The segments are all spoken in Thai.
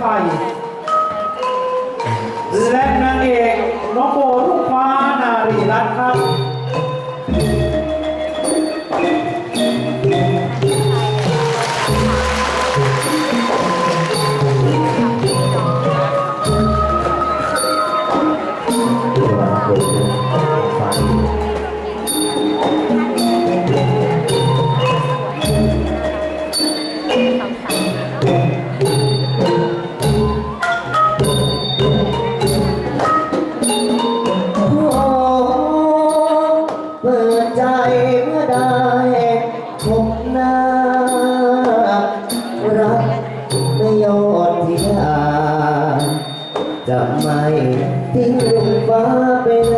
ชัย และนางเอกน้องโบ ทิ้งลงฟ้าไปไหน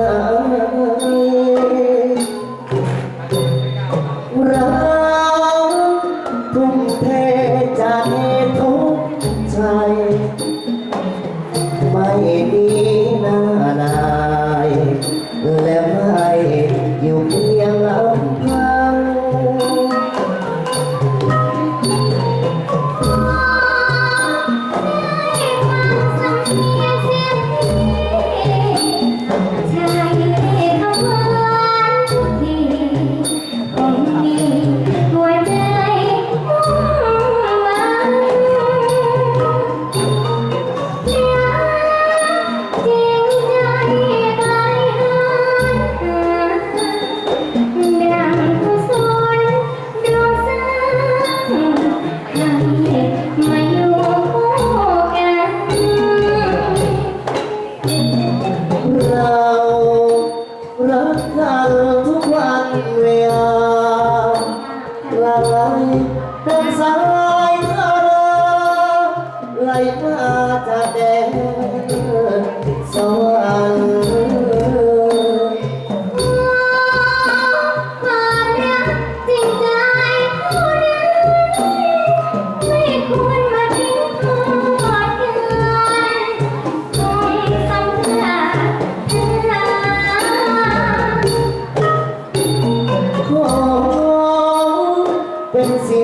จากแดนสวรรค์ความรักจริงใจคู่นั้นไม่ควรมาทิ้งทอดกันคงสำคัญขอเป็นศิ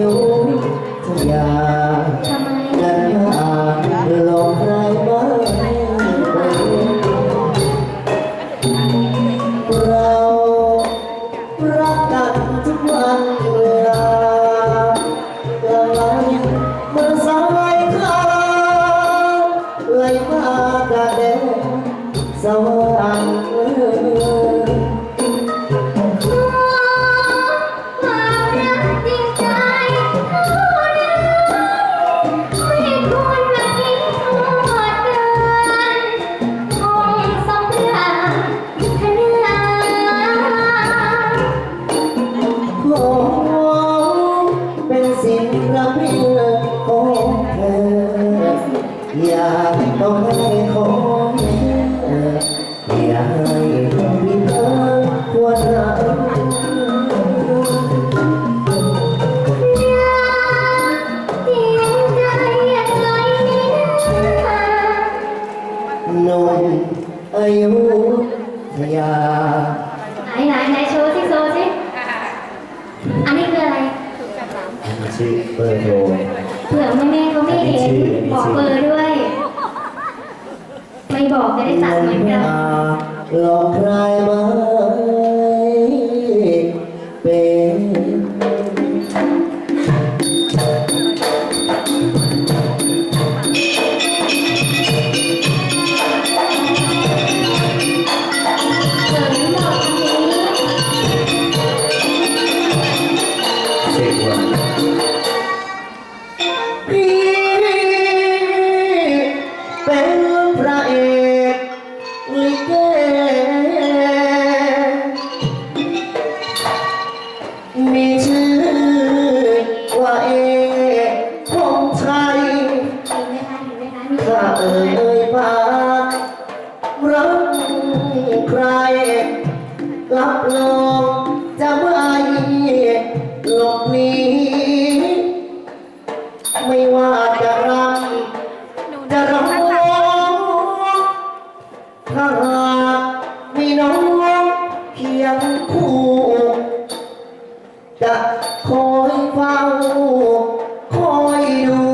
ยุทยา ทำไม อยากต้องให้ของเธออยากให้มีเธอควรรักจริงใจอย่าไหลในหน้าหนุ่มอายุทยาไหนไหนไหนโชว์สิโชว์สิอันนี้คืออะไรชื่อเบอร์โทร เผื่อแม่แม่ๆเขาไม่เห็นอันนี้ชื่ออันนี้ชื่อบอกเบอร์ด้วย ไม่บอกจะได้ตัดเหมือนกันหลอกใครไม่เยงคู่ จะคอยเฝ้า คอยดู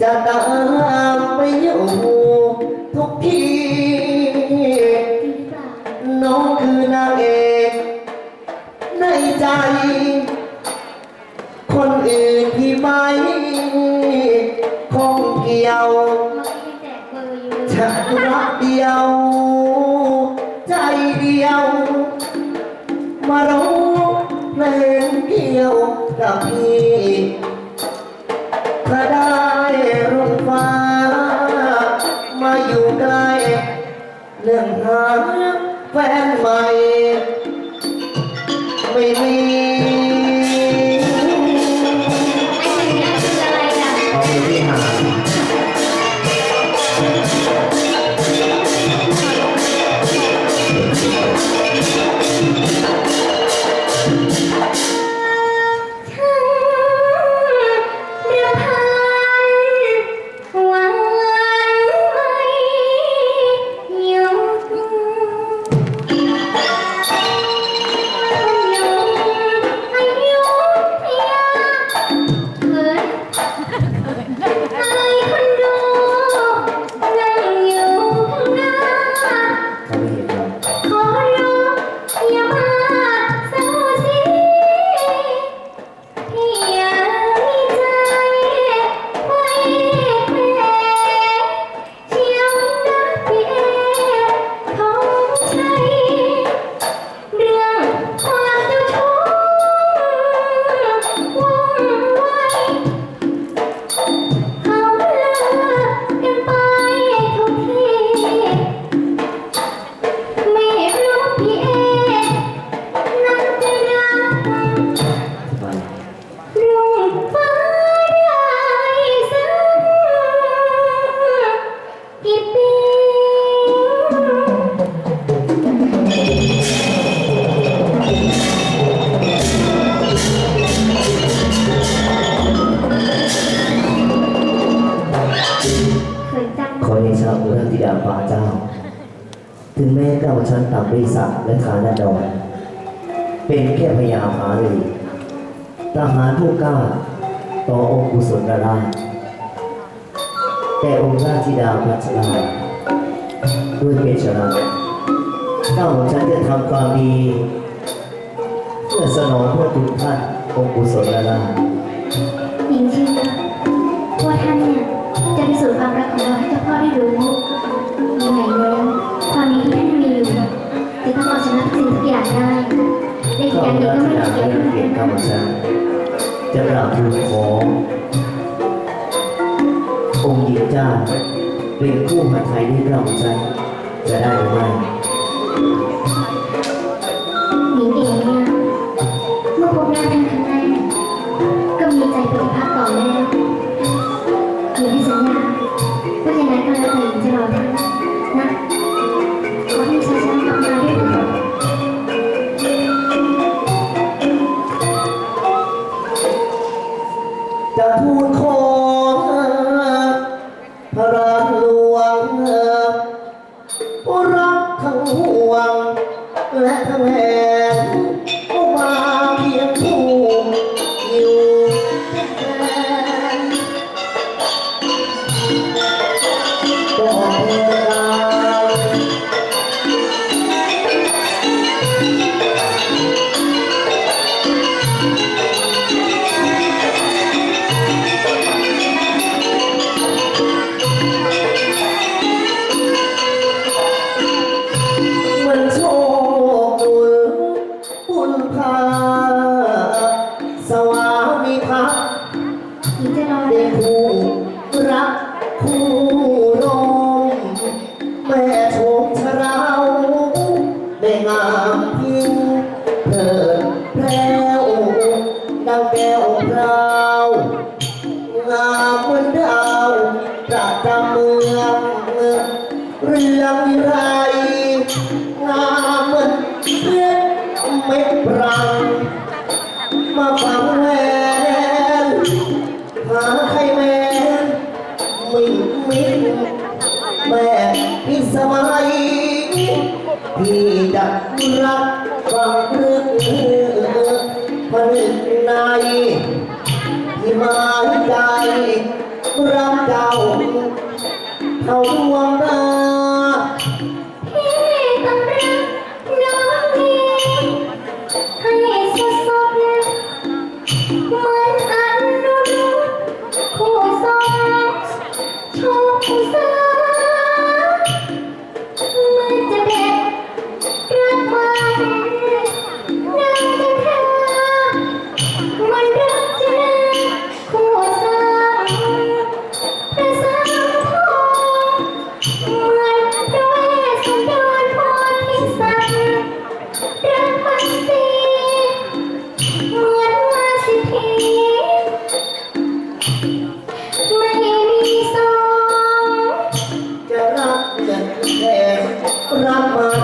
จะตามไปอยู่ทุกทีน้องคือนางเอกในใจ คนอื่นที่ไม่คงเกี่ยวฉั ไธิดาฟ้าเจ้า ถึงแม้เก้าชั้นต่ำบริษัทและฐานะดอนเป็นแค่พยาหาเลยทหารผู้กล้าต่อองค์กุศลราชแต่องค์ราชธิดาพัชราด้วยเป็นชนะเก้าของฉันจะทำความดีเพื่อสนองพระคุณท่านองค์กุศลราชหญิงเชื่อว่า และอีกข้าองหนึ่งราก็ชดาเกี่ยวไม่กับเกียรติข้าพเจ้าจะกราบทูลขอองค์หญิงเจ้าเป็นคู่หัดไทยที่เราใจจะได้หรือไม่หญิงเองเนี่ยเมื่อพบหน้าท่านครั้งแรกก็มีใจปฏิภาคต่อแล้วหญิงให้สัญญาว่ายังไงก็แล้วแต่หญิงจะรอท่าน จะทูล รัง มาฟังแหวนาให้แม่มิมิแม่พิสมัยพี่ดักรักฟังเรื่องมันในที่มาใจรักเจ้าเขาดวงใจ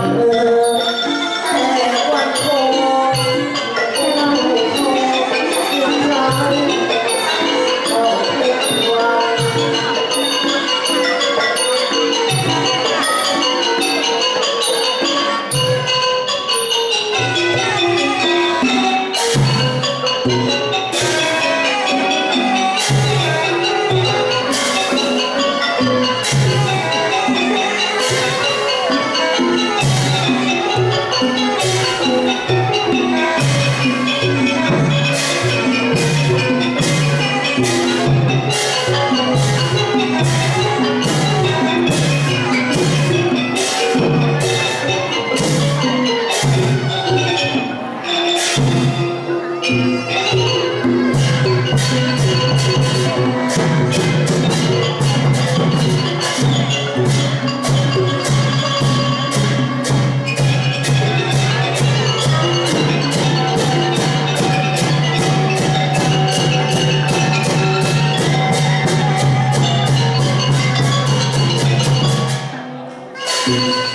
รั เ